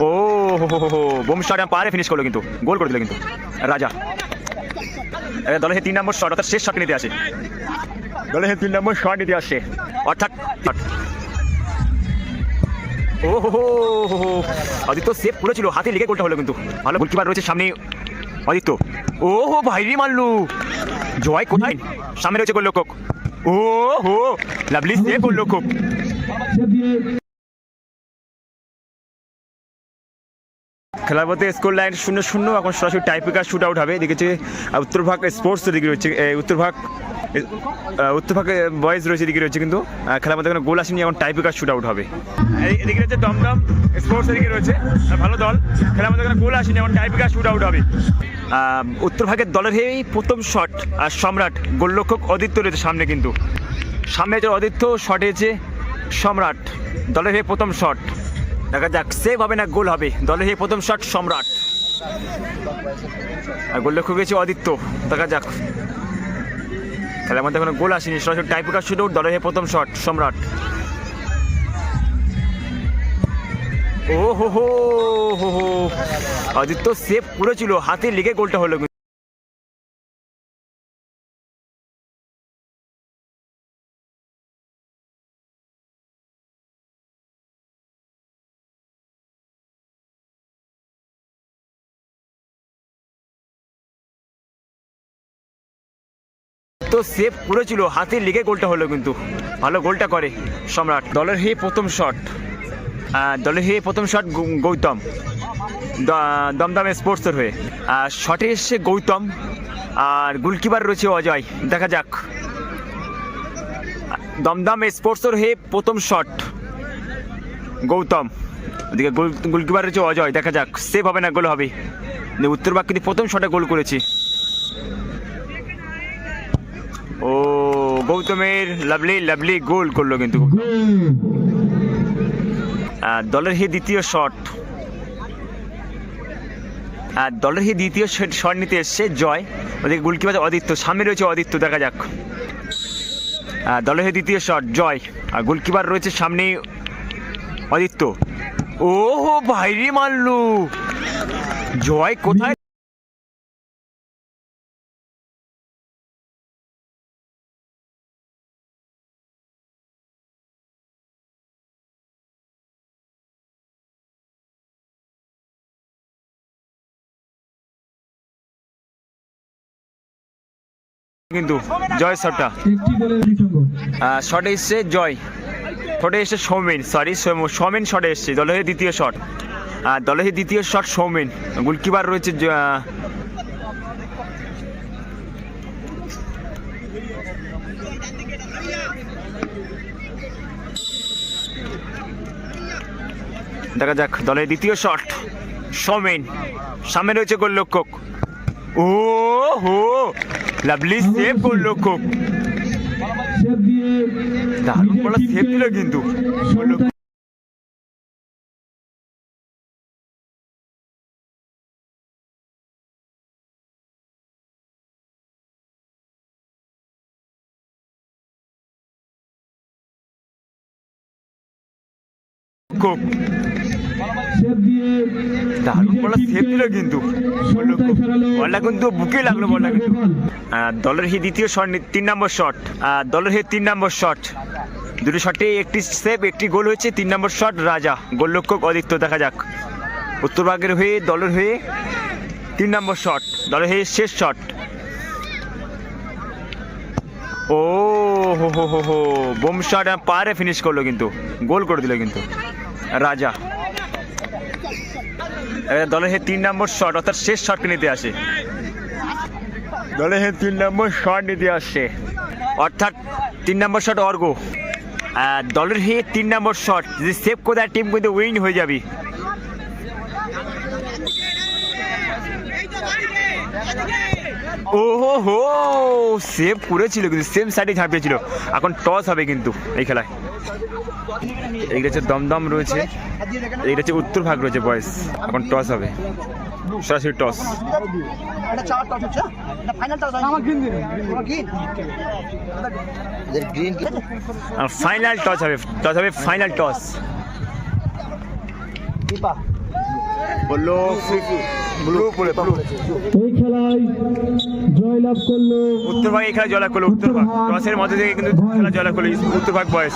ও bomb shot পারে finish করল কিন্তু। গোল করে দিল কিন্তু। রাজা। এবার দলের তিন নম্বর শট অর্থাৎ শেষ শট নিতে আসে। দলের তিন নম্বর শট নিতে আসে। অর্থাৎ ও, হো আদিত্য সেভ করেছিল। হাতে লেগে গোলটা হলো কিন্তু। ভালো গোলকিপার রয়েছে সামনে। আদিত্য ও, হো, ভাইরি মারলু। জয় কোথায়? সামনে রয়েছে গোল গোলরক্ষক। ও, হো লাভলি সেভ গোলরক্ষক খেলার মধ্যে স্কোর লাইন শূন্য শূন্য, এখন সরাসরি টাইপিকার শুট আউট হবে। দেখেছে উত্তরভাগ স্পোর্টস দিকে রয়েছে উত্তরভাগ উত্তরভাগে বয়েজ রয়েছে দিকে রয়েছে কিন্তু খেলার মধ্যে কোনো গোল আসেনি, এখন টাইপিকার শুট আউট হবে। এদিকে রয়েছে দমদম স্পোর্টস দিকে রয়েছে ভালো দল। খেলার মধ্যে কোনো গোল আসেনি, এখন টাইপিকার শুট আউট হবে। উত্তরভাগের দলের হয়েই প্রথম শট আর সম্রাট, গোলরক্ষক অদিত্য রয়েছে সামনে কিন্তু। সামনে যে অদিত্য শট হয়েছে সম্রাট, দলের হয়ে প্রথম শট দেখা যাক সেভ হবে না গোল হবে। দলের হয়ে প্রথম শট সম্রাট। আর গোল লক্ষ্য গেছে অদিত্য দেখা যাক। খেলার মধ্যে কোনো গোল আসেনি, সরাসরি টাইপিকার শুট আউট দলের প্রথম শট সম্রাট। ও হো হো হো হো। আদিত্য সেভ করেছিল, হাতে লেগে গোলটা হলো তো সেভ করেছিল হাতে লেগে গোলটা হলো কিন্তু। ভালো গোলটা করে সম্রাট। দলের হয়ে প্রথম শট দলের হয়ে প্রথম শট গৌতম। দমদম স্পোর্টসের হয়ে। আর শটে এসছে গৌতম। আর গোলকিপার রয়েছে অজয়। দেখা যাক। দমদম স্পোর্টসের হয়ে প্রথম শট গৌতম। ওদিকে গোল গোলকিপার রয়েছে অজয়। দেখা যাক। সেভ হবে না গোল হবে। উত্তরবাগ কিন্তু প্রথম শটে গোল করেছে ও গৌতমের লাভলি লাভলি গোল করল কিন্তু দলের হে দ্বিতীয় শট। দলের হে দ্বিতীয় শট নিতে এসছে জয়। ওদিকে গোলকিপার অদিত্য, সামনে রয়েছে অদিত্য, দেখা যাক। দলের হে দ্বিতীয় শট, জয়। আর গোলকিপার রয়েছে সামনে অদিত্য। ও হো বাইরে মারলু। জয় কোথায় কিন্তু জয় শটটা শটে এসছে জয়। শটে এসছে সৌমেন সরি সৌমেন শটে এসছে দলের দ্বিতীয় শট আর দলের দ্বিতীয় শট সৌমেন। গোলকিপার রয়েছে দেখা যাক দলের দ্বিতীয় শট সৌমেন। সামনে রয়েছে গোলরক্ষক। ও হো লাভলি সেভ গোলরক্ষক সেভ দিয়ে দারুণ বড় সেভ দিল কিন্তু গোলরক্ষক খুব সেভ দিয়ে দারুণ বড় সেভ দিল কিন্তু। বলটা কিন্তু বুকে লাগল বলটা কিন্তু। দলের হি দ্বিতীয় শট তিন নম্বর শট। দলের হি তিন নম্বর শট। দুটো শটে একটি সেভ একটি গোল হয়েছে। তিন নম্বর শট রাজা। গোলরক্ষক অদিত্য দেখা যাক। উত্তরভাগের হয়ে দলের হয়ে তিন নম্বর শট। দলের হয়ে শেষ শট। ও হো হো হো হো। বোম শট পারে ফিনিশ করল কিন্তু। গোল করে দিল কিন্তু। রাজা। দলের হে তিন নম্বর শট অর্থাৎ শেষ শটকে নিতে আসে। দলের হে তিন নম্বর শট নিতে আসছে অর্থাৎ তিন নম্বর শট অর্গ। দলের হে তিন নম্বর শট যদি সেভ করে দেয় টিম কিন্তু উইন হয়ে যাবে। ও হো হো সেভ করেছিল কিন্তু সেম সাইডে ঝাঁপিয়েছিল। এখন টস হবে কিন্তু এই খেলায়। এইটা হচ্ছে দমদম রয়েছে। এইটা হচ্ছে উত্তর ভাগ রয়েছে বয়স এখন টস হবে। সরাসরি টস এটা চার টস হচ্ছে। এটা ফাইনাল টস আমার গ্রিন দিন। আমার গ্রিন এদের গ্রিন ফাইনাল টস হবে। টস হবে ফাইনাল টস বলল ব্লু বলে ব্লু এই খেলায় জয়লাভ করল উত্তরভাগ এই খেলা জয়লাভ করল। উত্তরভাগ টসের মধ্যে থেকে কিন্তু খেলা জয়লাভ করল। উত্তরভাগ বয়স